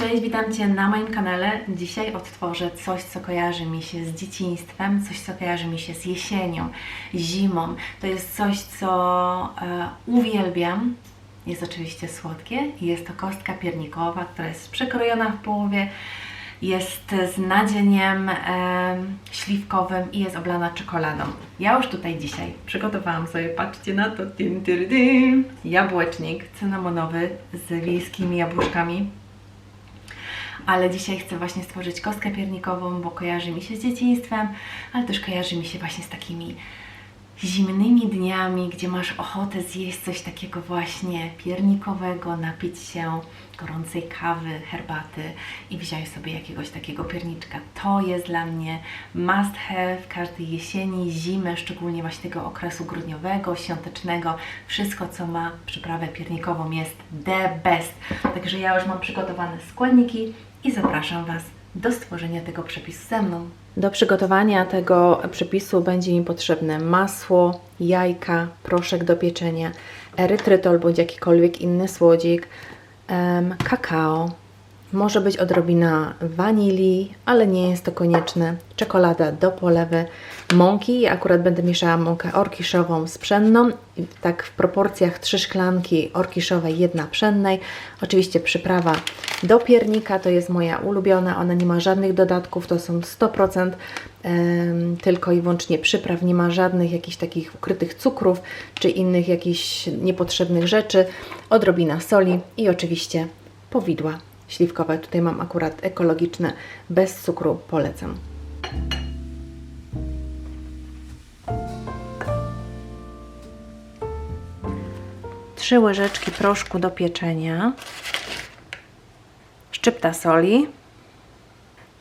Cześć, witam Cię na moim kanale. Dzisiaj odtworzę coś, co kojarzy mi się z dzieciństwem, coś, co kojarzy mi się z jesienią, zimą. To jest coś, co e, uwielbiam. Jest oczywiście słodkie jest to kostka piernikowa, która jest przekrojona w połowie. Jest z nadzieniem e, śliwkowym i jest oblana czekoladą. Ja już tutaj dzisiaj przygotowałam sobie, patrzcie na to, tym, tym, tym, jabłecznik cynamonowy z wiejskimi jabłuszkami ale dzisiaj chcę właśnie stworzyć kostkę piernikową, bo kojarzy mi się z dzieciństwem, ale też kojarzy mi się właśnie z takimi zimnymi dniami, gdzie masz ochotę zjeść coś takiego właśnie piernikowego, napić się gorącej kawy, herbaty i wziąć sobie jakiegoś takiego pierniczka. To jest dla mnie must have każdej jesieni, zimy, szczególnie właśnie tego okresu grudniowego, świątecznego. Wszystko, co ma przyprawę piernikową jest the best. Także ja już mam przygotowane składniki i zapraszam Was do stworzenia tego przepisu ze mną. Do przygotowania tego przepisu będzie mi potrzebne masło, jajka, proszek do pieczenia, erytrytol bądź jakikolwiek inny słodzik, kakao, może być odrobina wanilii, ale nie jest to konieczne. Czekolada do polewy, mąki. Ja akurat będę mieszała mąkę orkiszową z pszenną, tak w proporcjach 3 szklanki orkiszowej, jedna pszennej. Oczywiście przyprawa do piernika to jest moja ulubiona, ona nie ma żadnych dodatków, to są 100% em, tylko i wyłącznie przypraw, nie ma żadnych jakichś takich ukrytych cukrów czy innych jakichś niepotrzebnych rzeczy. Odrobina soli i oczywiście powidła śliwkowe. Tutaj mam akurat ekologiczne, bez cukru, polecam. Trzy łyżeczki proszku do pieczenia, szczypta soli,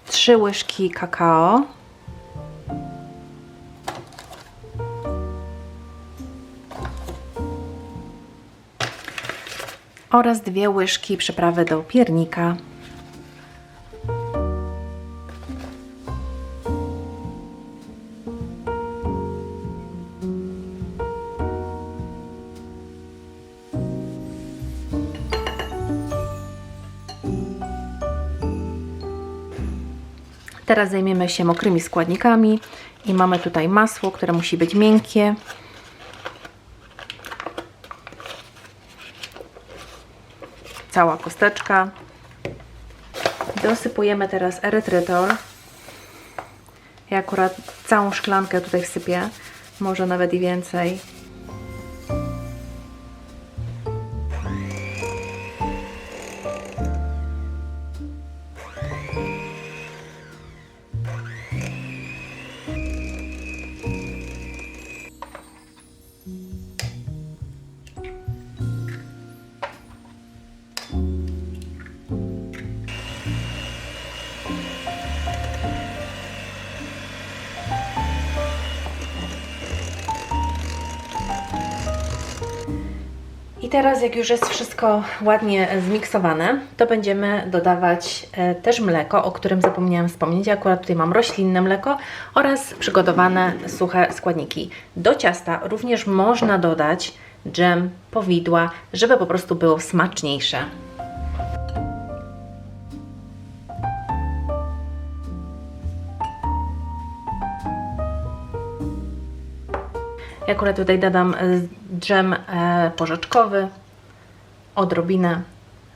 trzy łyżki kakao, oraz dwie łyżki przyprawy do piernika. Teraz zajmiemy się mokrymi składnikami i mamy tutaj masło, które musi być miękkie. Cała kosteczka. Dosypujemy teraz erytrytol. Ja akurat całą szklankę tutaj wsypię, może nawet i więcej. I teraz, jak już jest wszystko ładnie zmiksowane, to będziemy dodawać e, też mleko, o którym zapomniałam wspomnieć. Ja akurat tutaj mam roślinne mleko oraz przygotowane suche składniki. Do ciasta również można dodać dżem, powidła, żeby po prostu było smaczniejsze. Ja akurat tutaj dodam e, dżem e, porzeczkowy, odrobinę,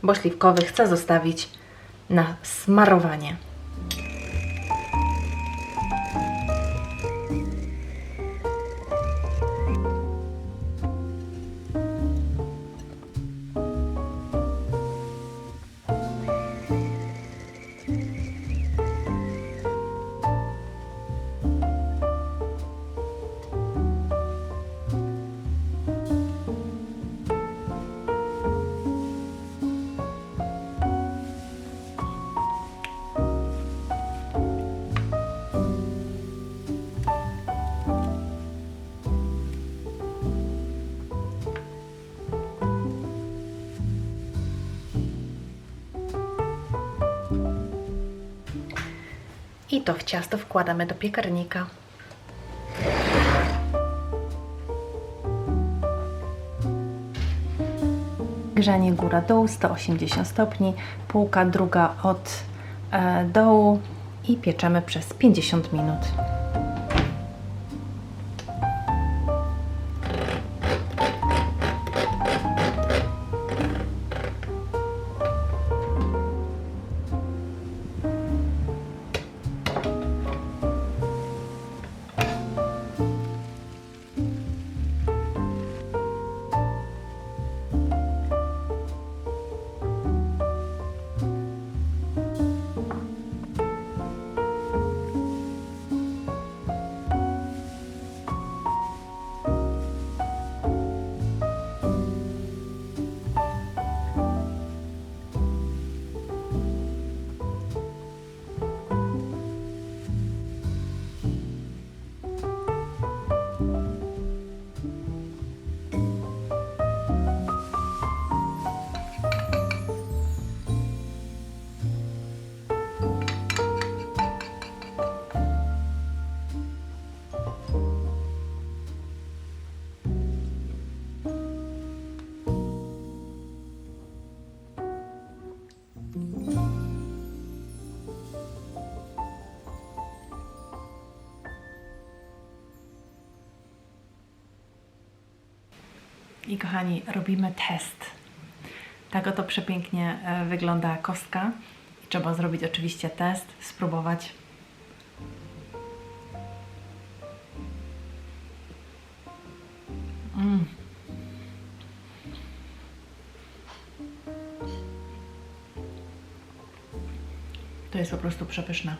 bo śliwkowy chcę zostawić na smarowanie. I to w ciasto wkładamy do piekarnika. Nagrzanie góra-dół 180 stopni, półka druga od e, dołu i pieczemy przez 50 minut. I kochani, robimy test. Tak oto przepięknie e, wygląda kostka. I trzeba zrobić oczywiście test, spróbować. Mm. To jest po prostu przepyszne.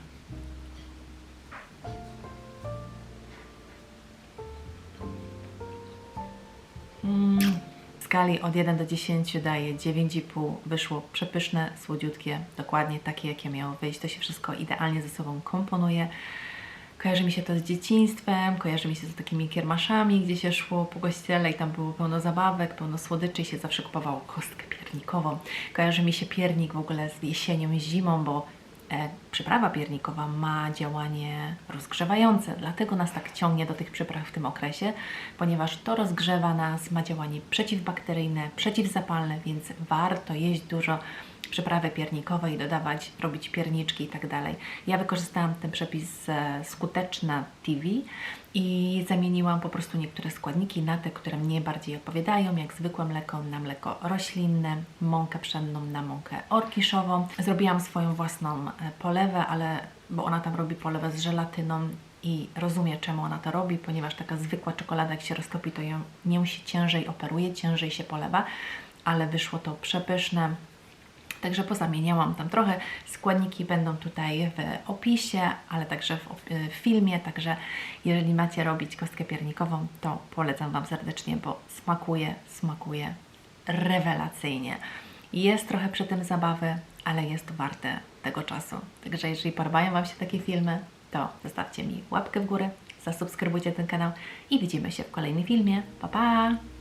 Skali od 1 do 10 daję 9,5. Wyszło przepyszne, słodziutkie, dokładnie takie, jakie miało wyjść. To się wszystko idealnie ze sobą komponuje. Kojarzy mi się to z dzieciństwem, kojarzy mi się z takimi kiermaszami, gdzie się szło po kościele i tam było pełno zabawek, pełno słodyczy i się zawsze kupowało kostkę piernikową. Kojarzy mi się piernik w ogóle z jesienią i zimą, bo przyprawa piernikowa ma działanie rozgrzewające, dlatego nas tak ciągnie do tych przypraw w tym okresie, ponieważ to rozgrzewa nas, ma działanie przeciwbakteryjne, przeciwzapalne, więc warto jeść dużo przyprawy piernikowej, dodawać, robić pierniczki i tak dalej. Ja wykorzystałam ten przepis e, Skuteczna TV i zamieniłam po prostu niektóre składniki na te, które mnie bardziej odpowiadają, jak zwykłe mleko na mleko roślinne, mąkę pszenną na mąkę orkiszową. Zrobiłam swoją własną e, polewę, ale bo ona tam robi polewę z żelatyną i rozumie, czemu ona to robi, ponieważ taka zwykła czekolada, jak się roztopi, to ją, nią się ciężej operuje, ciężej się polewa, ale wyszło to przepyszne. Także pozamieniałam tam trochę. Składniki będą tutaj w opisie, ale także w, w filmie. Także jeżeli macie robić kostkę piernikową, to polecam Wam serdecznie, bo smakuje, smakuje rewelacyjnie. Jest trochę przy tym zabawy, ale jest to warte tego czasu. Także jeżeli podobają Wam się takie filmy, to zostawcie mi łapkę w górę, zasubskrybujcie ten kanał i widzimy się w kolejnym filmie. Pa, pa!